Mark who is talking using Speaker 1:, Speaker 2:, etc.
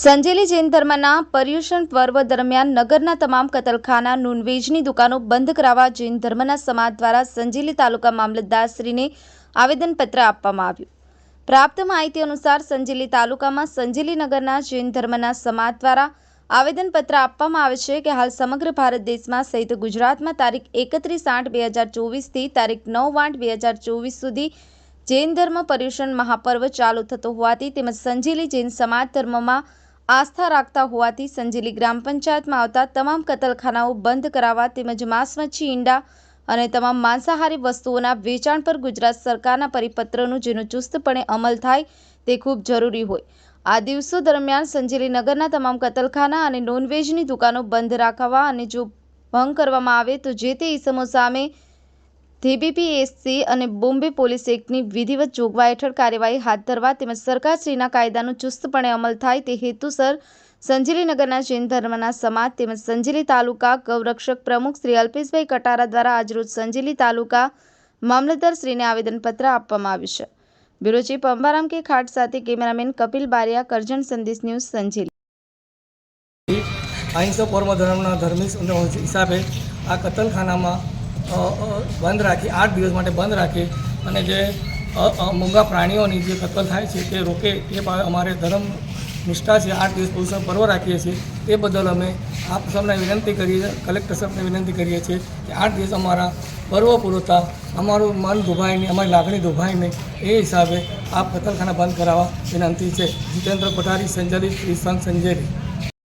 Speaker 1: સંજેલી જૈન ધર્મના પર્યુષણ પર્વ દરમિયાન નગરના તમામ કતલખાના, નૂનવેજની દુકાનો બંધ કરાવવા જૈન ધર્મના સમાજ દ્વારા સંજેલી તાલુકા મામલતદારશ્રીને આવેદનપત્ર આપવામાં આવ્યું. પ્રાપ્ત માહિતી અનુસાર સંજેલી તાલુકામાં સંજેલી નગરના જૈન ધર્મના સમાજ દ્વારા આવેદનપત્ર આપવામાં આવે છે કે હાલ સમગ્ર ભારત દેશમાં સહિત ગુજરાતમાં તારીખ એકત્રીસ આઠ બે હજાર ચોવીસથી તારીખ નવ આઠ બે હજાર ચોવીસ સુધી જૈન ધર્મ પર્યુષણ મહાપર્વ ચાલુ થતો હોવાથી તેમજ સંજેલી જૈન સમાજ ધર્મમાં આસ્થા રાખતા હોવાથી સંજેલી ગ્રામ પંચાયતમાં આવતા તમામ કતલખાનાઓ બંધ કરાવવા તેમજ માંસ મચ્છી, ઈંડા અને તમામ માંસાહારી વસ્તુઓના વેચાણ પર ગુજરાત સરકારના પરિપત્રનું જેનો ચુસ્તપણે અમલ થાય તે ખૂબ જરૂરી હોય. આ દિવસો દરમિયાન સંજેલી નગરના તમામ કતલખાના અને નોનવેજની દુકાનો બંધ રાખવા અને જો ભંગ કરવામાં આવે તો જે તે ઇસમો સામે સીબીપીએસસી અને બોમ્બે પોલીસ એક્ટની વિધિવત જોગવાઈ હેઠળ કાર્યવાહી હાથ ધરવા તેમજ સરકારશ્રીના કાયદાનો ચુસ્તપણે અમલ થાય તે હેતુસર સંજેલી નગરના જૈન ધર્મના સમાજ તેમજ સંજેલી તાલુકા ગૌરક્ષક પ્રમુખ શ્રી અલ્પેશભાઈ કટારા દ્વારા આજરોજ સંજેલી તાલુકા મામલતદારશ્રીને આવેદનપત્ર આપવામાં આવ્યું છે. બ્યુરો ચીફ અંબારામ કે ખાટ સાથે કેમેરામેન કપિલ બારિયા, કરજણ સંદેશ ન્યૂઝ સંજેલી.
Speaker 2: અહિંસક પરમ ધર્મના ધર્મી હિસાબે આ કતલખાનામાં બંધ રાખી, આઠ દિવસ માટે બંધ રાખી અને જે મૂંગા પ્રાણીઓની જે કતલ થાય છે, તે રોકે એ અમારે ધર્મ નિષ્ઠા છે, આઠ દિવસ પુરુષો પર્વ રાખીએ છીએ, તે બદલ અમે આપ સૌને વિનંતી કરીએ, કલેક્ટર સાહેબને વિનંતી કરીએ છીએ કે આઠ દિવસ અમારા પર્વ પૂરતા અમારું મન દુભાય નહીં અમારી લાગણી દુભાય નહીં એ હિસાબે આપ કતલખાના બંધ કરાવવા વિનંતી છે. જીતેન્દ્ર પઠારી સંજલી શ્રી સંઘ સંજેલી